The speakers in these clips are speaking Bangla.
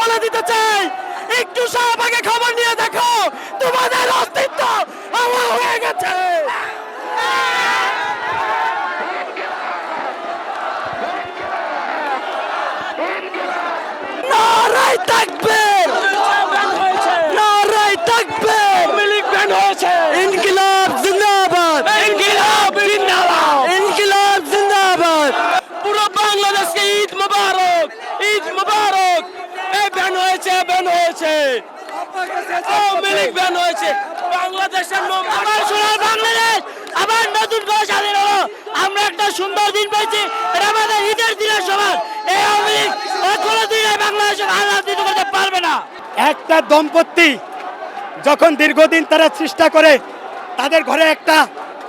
বলে দিতে চাই। একটু শাহবাগে খবর নিয়ে দেখো তোমাদের অস্তিত্ব আমার হয়ে গেছে। তাকবীর ব্যান হয়েছে। আওয়ামী লীগ ব্যান হয়েছে। বাংলাদেশের আবার বাংলাদেশ! আবার নতুন করে স্বাধীন হলো। আমরা একটা সুন্দর দিন পেয়েছি। এটা আমাদের ঈদের দিনের সমান এই আওয়ামী লীগ আর কোনোদিন এই বাংলাদেশের রাজনীতি করতে পারবে না। একটা দম্পতি যখন দীর্ঘদিন তারা চেষ্টা করে তাদের ঘরে একটা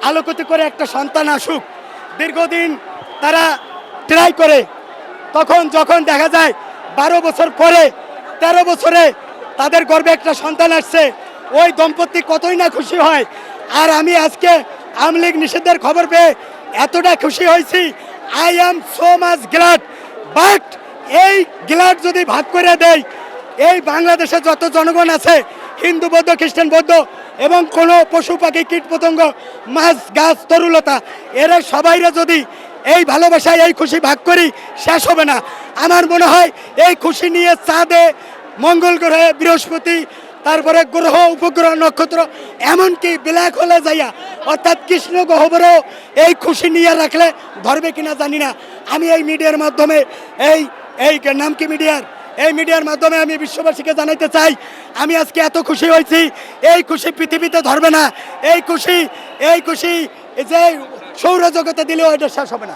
আলোকিত করে একটা সন্তান আসুক দীর্ঘদিন তারা ট্রাই করে তখন যখন দেখা যায় বারো বছর পরে তেরো বছরে তাদের গর্বে একটা সন্তান আসছে। ওই দম্পতি কতই না খুশি হয়। আর আমি আজকে আওয়ামী লীগ নিষেধের খবর পেয়ে এতটা খুশি হয়েছি। I am so much glad but এই গ্ল্যাড যদি ভাগ করে দেয় এই বাংলাদেশে যত জনগণ আছে, হিন্দু বৌদ্ধ, খ্রিস্টান বৌদ্ধ এবং কোনো পশু পাখি, কীট পতঙ্গ, মাছ, গাছ, তরুলতা, এরা সবাইরা যদি এই ভালোবাসায়, এই খুশি ভাগ করি, শেষ হবে না। আমার মনে হয় এই খুশি নিয়ে চাঁদে মঙ্গল গ্রহে বৃহস্পতি, তারপরে গ্রহ, উপগ্রহ, নক্ষত্র, এমনকি ব্ল্যাক হোলে যাইয়া, অর্থাৎ কৃষ্ণ গহ্বরেও এই খুশি নিয়ে রাখলে ধরবে কিনা জানি না। আমি এই মিডিয়ার মাধ্যমে, এই এই নাম কি মিডিয়ার? এই মিডিয়ার মাধ্যমে আমি বিশ্ববাসীকে জানাইতে চাই, আমি আজকে এত খুশি হয়েছি, এই খুশি পৃথিবীতে ধরবে না। এই খুশি এই খুশি যে সৌরজগতে দিলেও এটা শেষ হবে না।